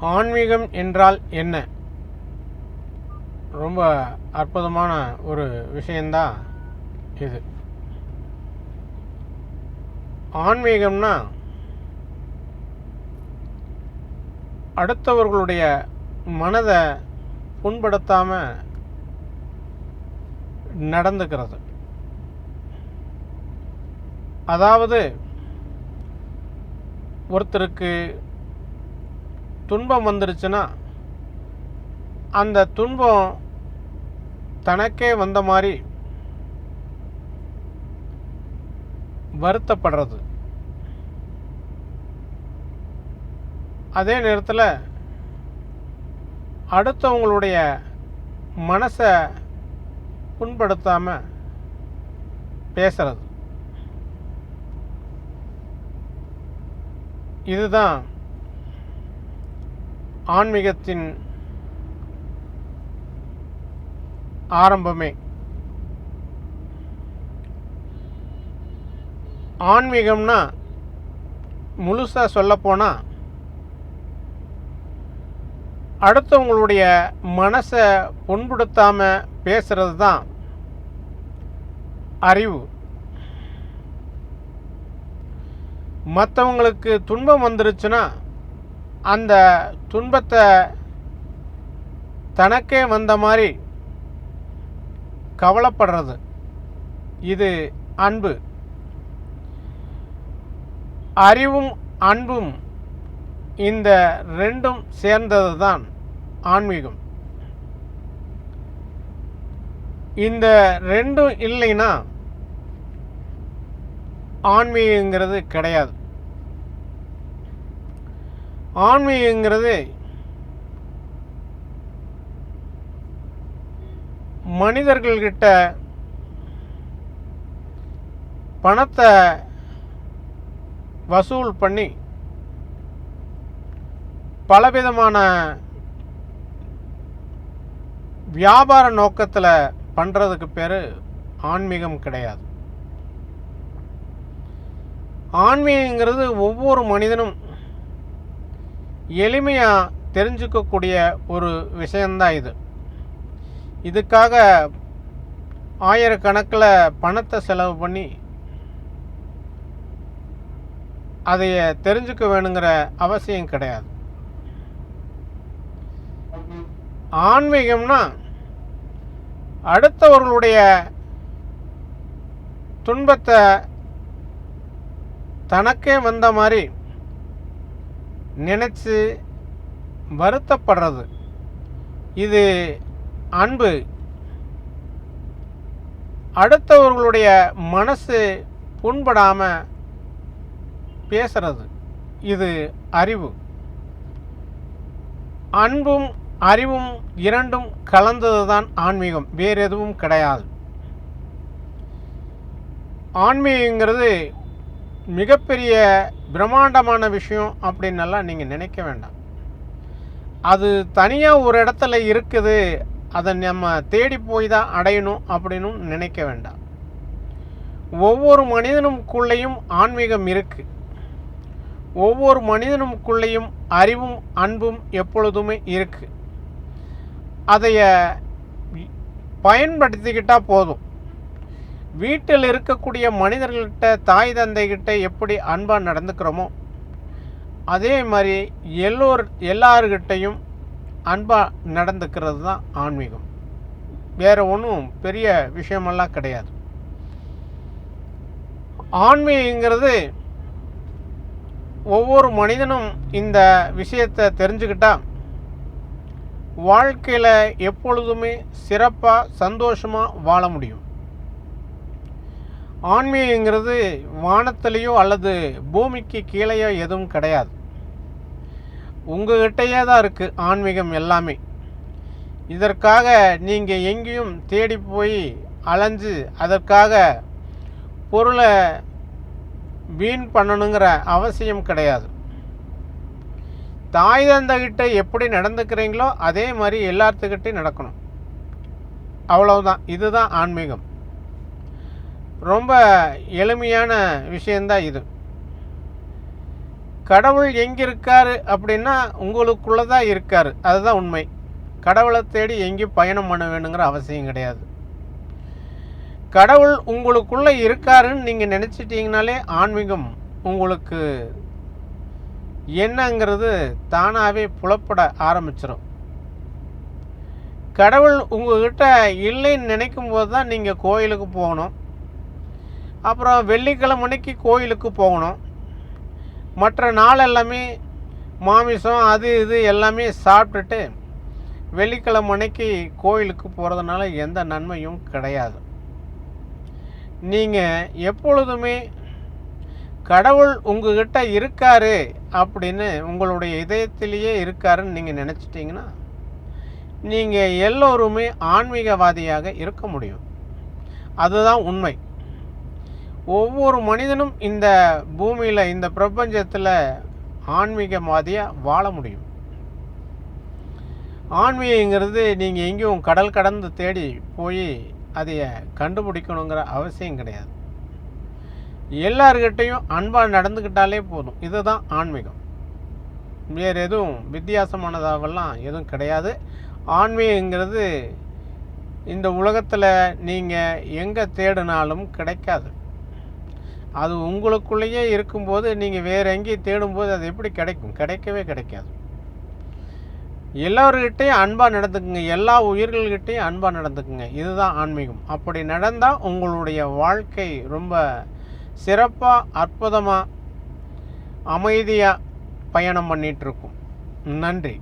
ஆன்மீகம் என்றால் என்ன? ரொம்ப அற்புதமான ஒரு விஷயந்தான் இது. ஆன்மீகம்னா அடுத்தவர்களுடைய மனதை புண்படுத்தாமல் நடந்துக்கிறது. அதாவது ஒருத்தருக்கு துன்பம் வந்துருச்சுன்னா அந்த துன்பம் தனக்கே வந்த மாதிரி வருத்தப்படுறது. அதே நேரத்தில் அடுத்தவங்களுடைய மனசை புண்படுத்தாமல் பேசுறது. இதுதான் ஆன்மீகத்தின் ஆரம்பமே. ஆன்மீகம்னா முழுசாக சொல்லப்போனால் அடுத்தவங்களுடைய மனசை புண்படுத்தாமல் பேசுகிறது தான் அறிவு. மற்றவங்களுக்கு துன்பம் வந்துருச்சுன்னா அந்த துன்பத்தை தனக்கே வந்த மாதிரி கவலைப்படுறது. இது அன்பு. அறிவும் அன்பும் இந்த ரெண்டும் சேர்ந்தது தான் ஆன்மீகம். இந்த ரெண்டும் இல்லைன்னா ஆன்மீகங்கிறது கிடையாது. ஆன்மீகங்கிறது மனிதர்கள்கிட்ட பணத்தை வசூல் பண்ணி பலவிதமான வியாபார நோக்கத்தில் பண்ணுறதுக்கு பேர் ஆன்மீகம் கிடையாது. ஆன்மீகங்கிறது ஒவ்வொரு மனிதனும் எளிமையாக தெரிஞ்சுக்கக்கூடிய ஒரு விஷயந்தான் இது. இதுக்காக ஆயிரக்கணக்கில் பணத்தை செலவு பண்ணி அதை தெரிஞ்சுக்க வேணுங்கிற அவசியம் கிடையாது. ஆன்மீகம்னா அடுத்தவர்களுடைய துன்பத்தை தனக்கே வந்த மாதிரி நினச்சி வருத்தப்படுறது. இது அன்பு. அடுத்தவர்களுடைய மனசு புண்படாமல் பேசுறது. இது அறிவு. அன்பும் அறிவும் இரண்டும் கலந்தது தான் ஆன்மீகம். வேறு எதுவும் கிடையாது. ஆன்மீகங்கிறது மிகப்பெரிய பிரம்மாண்டமான விஷயம் அப்படின்னெல்லாம் நீங்கள் நினைக்க வேண்டாம். அது தனியாக ஒரு இடத்துல இருக்குது அதை நம்ம தேடி போய் தான் அடையணும் அப்படின்னு நினைக்க வேண்டாம். ஒவ்வொரு மனிதனுக்குள்ளேயும் ஆன்மீகம் இருக்குது ஒவ்வொரு மனிதனுக்குள்ளேயும் அறிவும் அன்பும் எப்பொழுதுமே இருக்குது அதைய பயன்படுத்திக்கிட்டால் போதும். வீட்டில் இருக்கக்கூடிய மனிதர்கள்கிட்ட தாய் தந்தைகிட்ட எப்படி அன்பாக நடந்துக்கிறோமோ அதே மாதிரி எல்லோர் எல்லார்கிட்டையும் அன்பாக நடந்துக்கிறது தான் ஆன்மீகம். வேறு ஒன்றும் பெரிய விஷயமெல்லாம் கிடையாது. ஆன்மீகங்கிறது ஒவ்வொரு மனிதனும் இந்த விஷயத்தை தெரிஞ்சுக்கிட்டால் வாழ்க்கையில் எப்பொழுதுமே சிறப்பாக சந்தோஷமாக வாழ முடியும். ஆன்மீகங்கிறது வானத்திலேயோ அல்லது பூமிக்கு கீழேயோ எதுவும் கிடையாது. உங்ககிட்டயே தான் இருக்குது ஆன்மீகம் எல்லாமே. இதற்காக நீங்கள் எங்கேயும் தேடி போய் அலைஞ்சு அதற்காக பொருளை வீண் பண்ணணுங்கிற அவசியம் கிடையாது. தாய் தந்தகிட்ட எப்படி நடந்துக்கிறீங்களோ அதே மாதிரி எல்லாத்துக்கிட்டையும் நடக்கணும். அவ்வளவுதான். இதுதான் ஆன்மீகம். ரொம்ப எளிமையான விஷயந்தான் இது. கடவுள் எங்கே இருக்கார் அப்படின்னா உங்களுக்குள்ளே தான் இருக்கார். அதுதான் உண்மை. கடவுளை தேடி எங்கேயும் பயணம் பண்ண வேணுங்கிற அவசியம் கிடையாது. கடவுள் உங்களுக்குள்ளே இருக்காருன்னு நீங்கள் நினச்சிட்டிங்கனாலே ஆன்மீகம் உங்களுக்கு என்னங்கிறது தானாகவே புலப்பட ஆரம்பிச்சிடும் கடவுள் உங்கள்கிட்ட இல்லைன்னு நினைக்கும் போது தான் நீங்கள் கோயிலுக்கு போகணும். அப்புறம் வெள்ளிக்கிழமைக்கு கோயிலுக்கு போகணும். மற்ற நாள் எல்லாமே மாமிசம் அது இது எல்லாமே சாப்பிட்டுட்டு வெள்ளிக்கிழமை அன்னைக்கு கோயிலுக்கு போகிறதுனால எந்த நன்மையும் கிடையாது. நீங்கள் எப்பொழுதுமே கடவுள் உங்ககிட்ட இருக்காரு அப்படின்னு உங்களுடைய இதயத்திலேயே இருக்காருன்னு நீங்கள் நினச்சிட்டிங்கன்னா நீங்கள் எல்லோருமே ஆன்மீகவாதியாக இருக்க முடியும். அதுதான் உண்மை. ஒவ்வொரு மனிதனும் இந்த பூமியில் இந்த பிரபஞ்சத்தில் ஆன்மீகவாதியாக வாழ முடியும். ஆன்மீகங்கிறது நீங்கள் எங்கேயும் கடல் கடந்து தேடி போய் அதைய கண்டுபிடிக்கணுங்கிற அவசியம் கிடையாது. எல்லார்கிட்டையும் அன்பாக நடந்துக்கிட்டாலே போதும். இதுதான் ஆன்மீகம். வேறு எதுவும் வித்தியாசமானதாகலாம் எதுவும் கிடையாது. ஆன்மீகங்கிறது இந்த உலகத்தில் நீங்கள் எங்கே தேடினாலும் கிடைக்காது. அது உங்களுக்குள்ளேயே இருக்கும்போது நீங்கள் வேறு எங்கேயும் தேடும்போது அது எப்படி கிடைக்கும்? கிடைக்கவே கிடைக்காது. எல்லோருக்கிட்டையும் அன்பாக நடந்துக்குங்க. எல்லா உயிர்கள்கிட்டையும் அன்பாக நடந்துக்குங்க. இதுதான் ஆன்மீகம். அப்படி நடந்தால் உங்களுடைய வாழ்க்கை ரொம்ப சிறப்பாக அற்புதமாக அமைதியாக பயணம் பண்ணிகிட்ருக்கும் நன்றி.